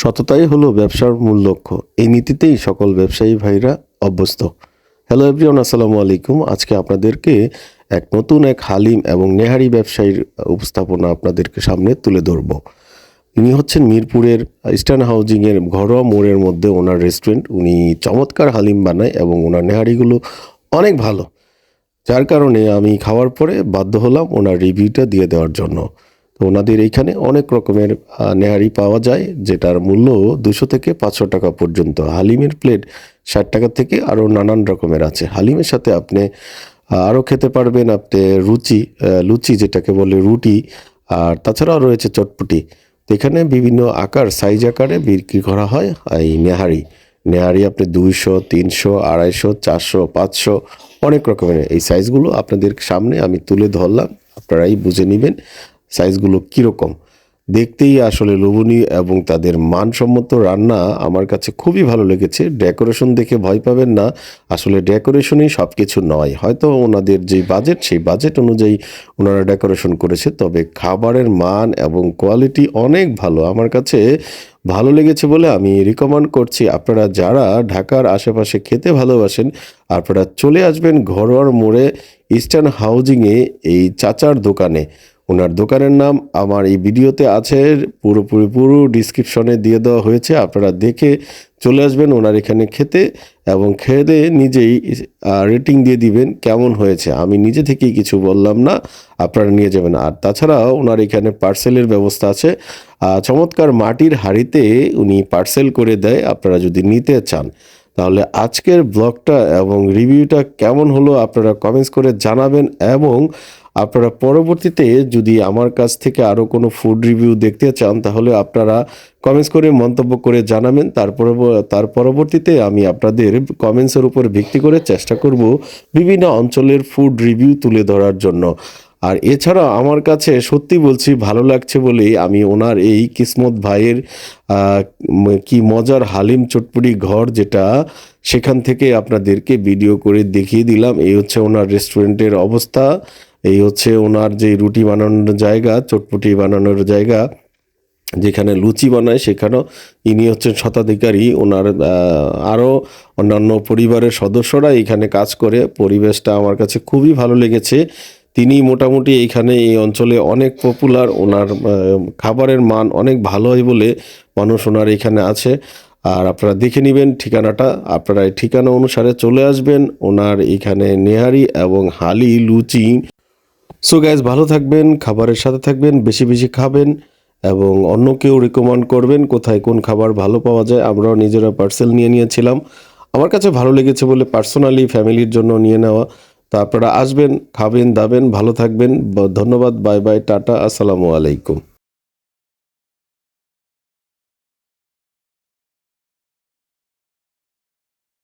সততাই হলো ব্যবসার মূল লক্ষ্য। এই নীতিতেই সকল ব্যবসায়ী ভাইরা অভ্যস্ত। হ্যালো এভরিওয়ান আসসালামু আলাইকুম। আজকে আপনাদেরকে এক নতুন, এক হালিম এবং নেহারি ব্যবসায়ীর উপস্থাপনা আপনাদেরকে সামনে তুলে ধরব। ইনি হচ্ছেন মিরপুরের ইস্টার্ন হাউজিংয়ের ঘরোয়া মোড়ের মধ্যে ওনার রেস্টুরেন্ট উনি চমৎকার হালিম বানায় এবং ওনার নেহারিগুলো অনেক ভালো। যার কারণে আমি খাওয়ার পরে বাধ্য হলাম ওনার রিভিউটা দিয়ে দেওয়ার জন্য। তো ওনাদের এইখানে অনেক রকমের নেহারি পাওয়া যায়, যেটার মূল্য দুশো থেকে পাঁচশো টাকা পর্যন্ত। হালিমের প্লেট ষাট টাকা থেকে আরও নানান রকমের আছে। হালিমের সাথে আপনি আরও খেতে পারবেন আপনি রুচি লুচি যেটাকে বলে রুটি, আর তাছাড়াও রয়েছে চটপটি। এখানে বিভিন্ন আকার, সাইজ আকারে বিক্রি করা হয় এই নেহারি। নেহারি আপনি দুইশো, তিনশো, আড়াইশো, চারশো, পাঁচশো, অনেক রকমের। এই সাইজগুলো আপনাদের সামনে আমি তুলে ধরলাম, আপনারাই বুঝে নেবেন। সাইজগুলো কীরকম? দেখতেই আসলে লোভনীয় এবং তাদের মানসম্মত রান্না আমার কাছে খুবই ভালো লেগেছে। ডেকোরেশন দেখে ভয় পাবেন না। আসলে ডেকোরেশনই সব কিছু নয়। হয়তো ওনাদের যে বাজেট, সেই বাজেট অনুযায়ী ওনারা ডেকোরেশন করেছে, তবে খাবারের মান এবং কোয়ালিটি অনেক ভালো। আমার কাছে ভালো লেগেছে বলে আমি রিকমেন্ড করছি। আপনারা যারা ঢাকার আশেপাশে খেতে ভালোবাসেন, আপনারা চলে আসবেন ঘরোয়ার মোড়ে ইস্টার্ন হাউজিংয়ে, এই চাচার দোকানে। ওনার দোকানের নাম আমার এই ভিডিওতে আছে, পুরোপুরি পুরো ডিসক্রিপশনে দিয়ে দেওয়া হয়েছে, আপনারা দেখে চলে আসবেন ওনার এখানে খেতে এবং খেয়ে দিয়ে নিজেই রেটিং দিয়ে দিবেন কেমন হয়েছে। আমি নিজে থেকেই কিছু বললাম না, আপনারা নিয়ে যাবেন। আর তাছাড়াও ওনার এখানে পার্সেলের ব্যবস্থা আছে চমৎকার মাটির হাঁড়িতে উনি পার্সেল করে দেয়, আপনারা যদি নিতে চান। তাহলে আজকের ব্লগটা এবং রিভিউটা কেমন হলো আপনারা কমেন্টস করে জানাবেন এবং আপনারা পরবর্তীতে যদি আমার কাছ থেকে আরও কোনো ফুড রিভিউ দেখতে চান, তাহলে আপনারা কমেন্টস করে মন্তব্য করে জানাবেন। তারপর তার পরবর্তীতে আমি আপনাদের কমেন্টসের উপর ভিত্তি করে চেষ্টা করব বিভিন্ন অঞ্চলের ফুড রিভিউ তুলে ধরার জন্য। আর এছাড়া আমার কাছে সত্যি বলছি, ভালো লাগছে বলেই আমি ওনার এই কিসমত ভাইয়ের কি মজার হালিম চটপুরি ঘর যেটা সেখান থেকে আপনাদেরকে ভিডিও করে দেখিয়ে দিলাম। এই হচ্ছে ওনার রেস্টুরেন্টের অবস্থা। এই হচ্ছে ওনার যে রুটি বানানোর জায়গা, চটপটি বানানোর জায়গা, যেখানে লুচি বানায় সেখানেও ইনি হচ্ছেন শতাধিকারী। ওনার আরও অন্যান্য পরিবারের সদস্যরা এখানে কাজ করে। পরিবেশটা আমার কাছে খুবই ভালো লেগেছে। তিনি মোটামুটি এইখানে এই অঞ্চলে অনেক পপুলার ওনার খাবারের মান অনেক ভালো হয় বলে মানুষ ওনার এখানে আছে। আর আপনারা দেখে নেবেন ঠিকানাটা। আপনারা এই ঠিকানা অনুসারে চলে আসবেন। ওনার এখানে নেহারি এবং হালি লুচি। সো গ্যাস ভালো থাকবেন, খাবারের সাথে থাকবেন, বেশি বেশি খাবেন এবং অন্যকেও রেকমেন্ড করবেন কোথায় কোন খাবার ভালো পাওয়া যায়, আমরাও নিজেরা পার্সেল নিয়ে নিয়েছিলাম। আমার কাছে ভালো লেগেছে বলে পার্সোনালি ফ্যামিলির জন্য নিয়ে নেওয়া। তা আপনারা আসবেন, খাবেন, দাবেন, ভালো থাকবেন। ধন্যবাদ বাই বাই টাটা, আসসালামু আলাইকুম।